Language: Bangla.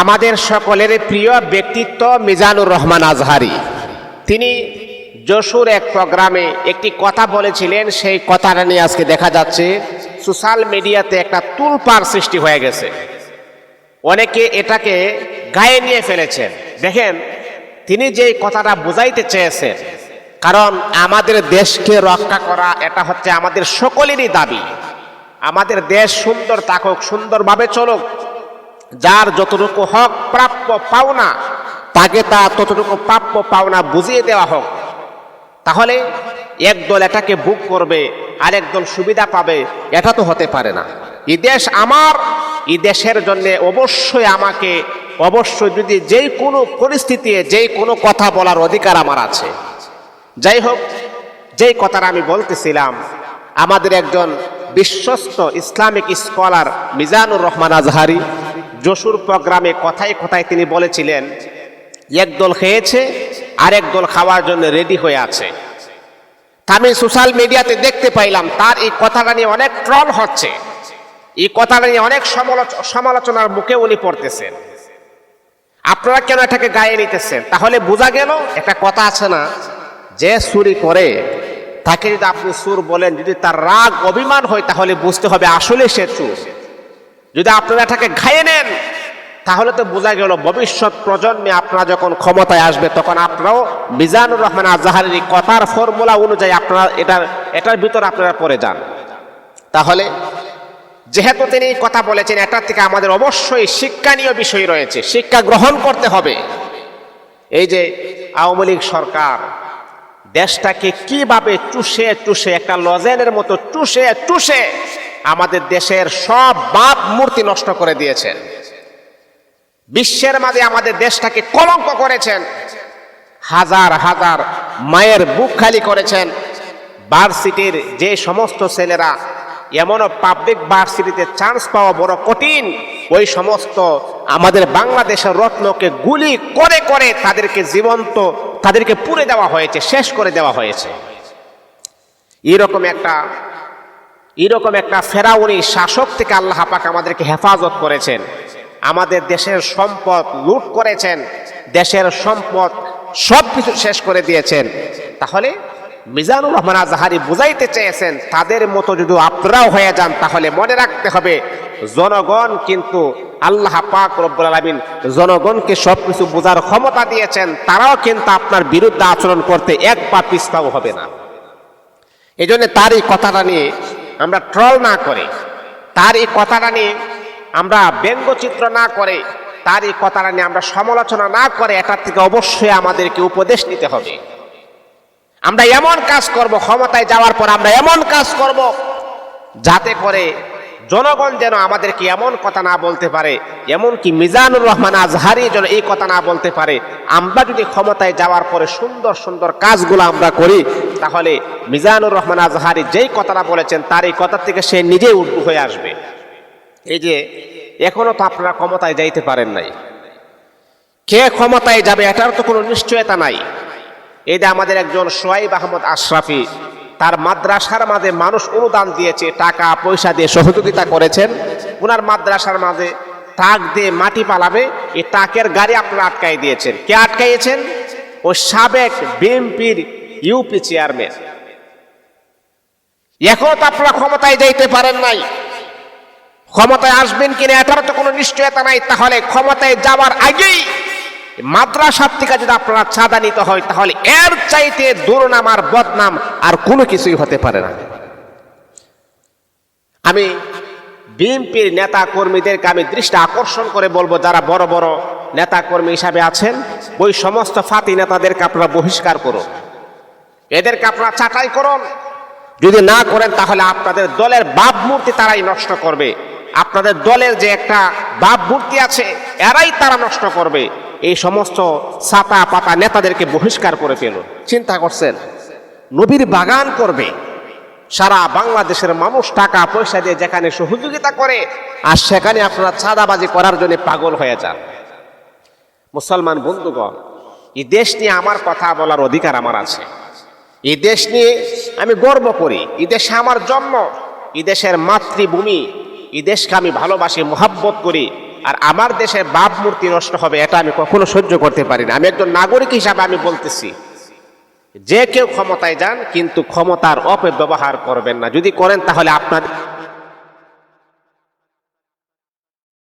আমাদের সকলের প্রিয় ব্যক্তিত্ব মিজানুর রহমান আজহারি। তিনি যশোর এক প্রোগ্রামে একটি কথা বলেছিলেন, সেই কথাটা নিয়ে আজকে দেখা যাচ্ছে, সোশ্যাল মিডিয়াতে একটা তুলপার সৃষ্টি হয়ে গেছে। অনেকে এটাকে গায়ে নিয়ে ফেলেছেন। দেখেন, তিনি যে কথাটা বুঝাইতে চেয়েছেন, কারণ আমাদের দেশকে রক্ষা করা এটা হচ্ছে আমাদের সকলেরই দাবি। আমাদের দেশ সুন্দর থাকুক, সুন্দরভাবে চলুক যার যতটুকু হক প্রাপ্য পাওনা, তাকে তা ততটুকু প্রাপ্য পাওনা বুঝিয়ে দেওয়া হোক। তাহলে একদল এটাকে বুক করবে, আরেক দল সুবিধা পাবে, এটা তো হতে পারে না। এই দেশ আমার, এই দেশের জন্য অবশ্যই আমাকে, অবশ্যই যদি যেই কোনো পরিস্থিতি যেই কোনো কথা বলার অধিকার আমার আছে। যাই হোক, যেই কথাটা আমি বলতেছিলাম, আমাদের একজন বিশ্বস্ত ইসলামিক স্কলার মিজানুর রহমান আজহারি যশুর প্রোগ্রামে কথায় কথায় তিনি বলেছিলেন একদল খেয়েছে, আরেক দল খাওয়ার জন্য রেডি হয়ে আছে। আমি সোশ্যাল মিডিয়াতে দেখতে পাইলাম, তার এই কথাটা নিয়ে অনেক ট্রল হচ্ছে। এই কথাটা নিয়ে অনেক সমালোচ- সমালোচনার মুখে উনি পড়তেছেন। আপনারা কেন এটাকে গায়ে নিতেছেন? তাহলে বোঝা গেল, একটা কথা আছে না, যে চুরি করে, তাকে যদি আপনি সুর বলেন, যদি তার রাগ, অভিমান হয়, তাহলে বুঝতে হবে আসলে সে চুর। যদি আপনারা এটাকে ঘায়ে নেন, তাহলে তো বোঝা গেল ভবিষ্যৎ প্রজন্মে আপনারা যখন ক্ষমতায় আসবে, তখন আপনারাও মিজানুর রহমান আজাহারের এই কথার ফর্মুলা অনুযায়ী আপনারা এটার এটার ভিতর আপনারা পড়ে যান। তাহলে, যেহেতু তিনি কথা বলেছেন, এটার থেকে আমাদের অবশ্যই শিক্ষানীয় বিষয় রয়েছে, শিক্ষা গ্রহণ করতে হবে। এই যে আওয়ামী লীগ সরকার দেশটাকে কীভাবে চুষে চুষে, একটা লজেনের মতো চুষে চুষে আমাদের দেশের সব বাপ মূর্তি নষ্ট করে দিয়েছেন। বিশ্বের মাঝে আমাদের দেশটাকে কলঙ্ক করেছেন। হাজার হাজার মায়ের বুক খালি করেছেন। ভার্সিটির যে সমস্ত ছেলেরা, এমনও পাবলিক ভার্সিটিতে চান্স পাওয়া বড় কঠিন। ওই সমস্ত আমাদের বাংলাদেশের রত্নকে গুলি করে করে তাদেরকে জীবন্ত, তাদেরকে পুড়ে দেওয়া হয়েছে, শেষ করে দেওয়া হয়েছে। এরকম একটা এরকম একটা ফেরাউনি শাসক থেকে আল্লাহ পাক আমাদেরকে হেফাজত করেছেন। আমাদের দেশের সম্পদ লুট করেছেন, দেশের সম্পদ সব কিছু শেষ করে দিয়েছেন। তাহলে মিজানুর রহমান আজহারি বুঝাইতে চেয়েছেন, তাদের মতো যদি আপনারাও হয়ে যান, তাহলে মনে রাখতে হবে, জনগণ কিন্তু আল্লাহ পাক রব্বুল আলমিন জনগণকে সব কিছু বোঝার ক্ষমতা দিয়েছেন, তারাও কিন্তু আপনার বিরুদ্ধে আচরণ করতে এক পা পিছপাও হবে না। এই জন্য তার এই কথাটা নিয়ে আমরা ট্রল না করে, তার এই কথাটা নিয়ে আমরা ব্যঙ্গচিত্র না করে, তার এই কথাটা নিয়ে আমরা সমালোচনা না করে, এটার থেকে অবশ্যই আমাদেরকে উপদেশ নিতে হবে। আমরা এমন কাজ করব, ক্ষমতায় যাওয়ার পর আমরা এমন কাজ করব, যাতে করে জনগণ যেন আমাদেরকে এমন কথা না বলতে পারে, এমনকি মিজানুর রহমান আজহারি যেন এই কথা না বলতে পারে। আমরা যদি ক্ষমতায় যাওয়ার পরে সুন্দর সুন্দর কাজগুলো আমরা করি, তাহলে মিজানুর রহমান আজহারি যেই কথাটা বলেছেন, তার এই কথা থেকে সে নিজেই উর্দু হয়ে আসবে। এই যে, এখনও তো আপনারা ক্ষমতায় যাইতে পারেন নাই। কে ক্ষমতায় যাবে এটার তো কোনো নিশ্চয়তা নাই। এই যে আমাদের একজন সোয়াইব আহমদ আশরাফি তার মাদ্রাসার মাঝে মানুষ অনুদান দিয়েছে, টাকা, পয়সা দিয়ে সহযোগিতা করেছেন। ওনার মাদ্রাসার মাঝে টাক দিয়ে মাটি পালাবে এই টাকের গাড়ি আপনারা আটকাই দিয়েছেন। কে আটকাইয়েছেন? ও সাবেক বিএনপির ইউপি চেয়ারম্যান এখনও তো আপনারা ক্ষমতায় যাইতে পারেন নাই। ক্ষমতায় আসবেন কিনা এটার তো কোনো নিশ্চয়তা নাই। তাহলে ক্ষমতায় যাওয়ার আগেই মাদ্রাসার থেকে যদি আপনারা চাঁদা নিতে হয়, তাহলে এর চাইতে দুর্নাম আর বদনাম কোনো কিছুই হতে পারে না। আমি বিএনপির নেতা কর্মীদেরকে আমি দৃষ্টি আকর্ষণ করে বলব, যারা বড় বড় নেতা কর্মী হিসাবে আছেন, ওই সমস্ত ফাতি নেতাদেরকে আপনারা বহিষ্কার করুন। এদেরকে আপনারা চাটাই করুন। যদি না করেন, তাহলে আপনাদের দলের বাপ মূর্তি তারাই নষ্ট করবে। আপনাদের দলের যে একটা বাপ মূর্তি আছে, এরাই তারা নষ্ট করবে। এই সমস্ত ছাতা পাতা নেতাদেরকে বহিষ্কার করে ফেলুন। চিন্তা করছেন? নবীর বাগান করবে। সারা বাংলাদেশের মানুষ টাকা পয়সা দিয়ে যেখানে সহযোগিতা করে, আর সেখানে আপনারা চাঁদাবাজি করার জন্য পাগল হয়ে যান। মুসলমান বন্ধুগণ, এই দেশ নিয়ে আমার কথা বলার অধিকার আমার আছে। এই দেশ নিয়ে আমি গর্ব করি। এই দেশে আমার জন্ম, এই দেশের মাতৃভূমি, এই দেশকে আমি ভালোবাসি, মোহাব্বত করি, আর আমার দেশের বাপ মূর্তি নষ্ট হবে, এটা আমি কখনো সহ্য করতে পারি না। আমি একজন নাগরিক হিসাবে আমি বলতেছি। যে কেউ ক্ষমতায় যান কিন্তু ক্ষমতার অপব্যবহার করবেন না। যদি করেন তাহলে আপনার